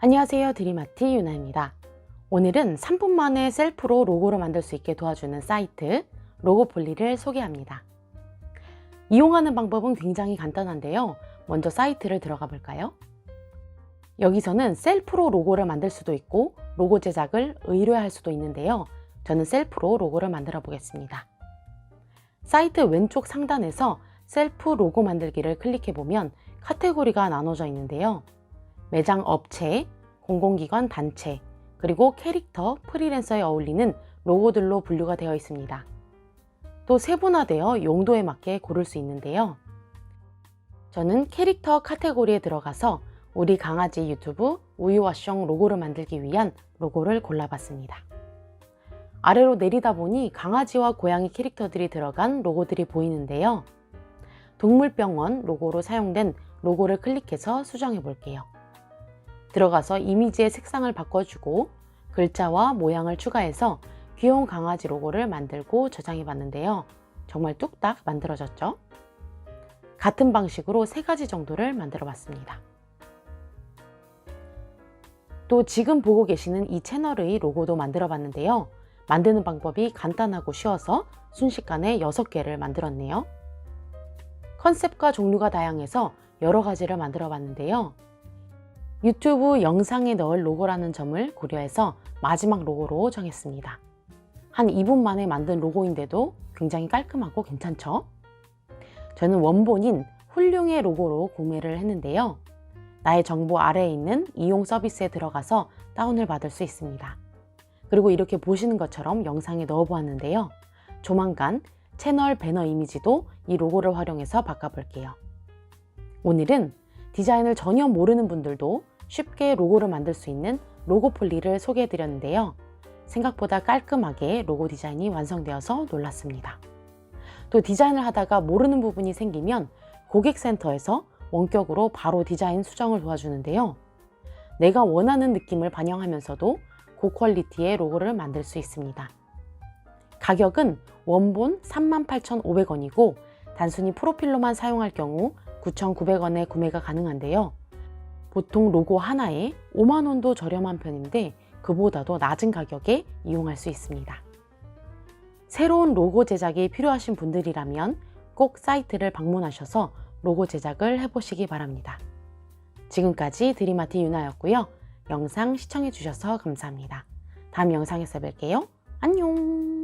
안녕하세요 드림아티 유나입니다. 오늘은 3분 만에 셀프로 로고를 만들 수 있게 도와주는 사이트 로고폴리를 소개합니다. 이용하는 방법은 굉장히 간단한데요. 먼저 사이트를 들어가 볼까요? 여기서는 셀프로 로고를 만들 수도 있고 로고 제작을 의뢰할 수도 있는데요. 저는 셀프로 로고를 만들어 보겠습니다. 사이트 왼쪽 상단에서 셀프 로고 만들기를 클릭해 보면 카테고리가 나눠져 있는데요. 매장 업체, 공공기관 단체, 그리고 캐릭터, 프리랜서에 어울리는 로고들로 분류가 되어 있습니다. 또 세분화되어 용도에 맞게 고를 수 있는데요. 저는 캐릭터 카테고리에 들어가서 우리 강아지 유튜브 우유와숑 로고를 만들기 위한 로고를 골라봤습니다. 아래로 내리다 보니 강아지와 고양이 캐릭터들이 들어간 로고들이 보이는데요. 동물병원 로고로 사용된 로고를 클릭해서 수정해 볼게요. 들어가서 이미지의 색상을 바꿔주고 글자와 모양을 추가해서 귀여운 강아지 로고를 만들고 저장해 봤는데요. 정말 뚝딱 만들어졌죠? 같은 방식으로 세 가지 정도를 만들어 봤습니다. 또 지금 보고 계시는 이 채널의 로고도 만들어 봤는데요. 만드는 방법이 간단하고 쉬워서 순식간에 6개를 만들었네요. 컨셉과 종류가 다양해서 여러 가지를 만들어 봤는데요. 유튜브 영상에 넣을 로고라는 점을 고려해서 마지막 로고로 정했습니다. 한 2분 만에 만든 로고인데도 굉장히 깔끔하고 괜찮죠? 저는 원본인 훌륭의 로고로 구매를 했는데요. 나의 정보 아래에 있는 이용 서비스에 들어가서 다운을 받을 수 있습니다. 그리고 이렇게 보시는 것처럼 영상에 넣어 보았는데요. 조만간 채널 배너 이미지도 이 로고를 활용해서 바꿔볼게요. 오늘은 디자인을 전혀 모르는 분들도 쉽게 로고를 만들 수 있는 로고폴리를 소개해 드렸는데요. 생각보다 깔끔하게 로고 디자인이 완성되어서 놀랐습니다. 또 디자인을 하다가 모르는 부분이 생기면 고객센터에서 원격으로 바로 디자인 수정을 도와주는데요. 내가 원하는 느낌을 반영하면서도 고퀄리티의 로고를 만들 수 있습니다. 가격은 원본 38,500원이고 단순히 프로필로만 사용할 경우 9,900원에 구매가 가능한데요. 보통 로고 하나에 5만원도 저렴한 편인데 그보다도 낮은 가격에 이용할 수 있습니다. 새로운 로고 제작이 필요하신 분들이라면 꼭 사이트를 방문하셔서 로고 제작을 해보시기 바랍니다. 지금까지 드리마티 유나였고요. 영상 시청해주셔서 감사합니다. 다음 영상에서 뵐게요. 안녕!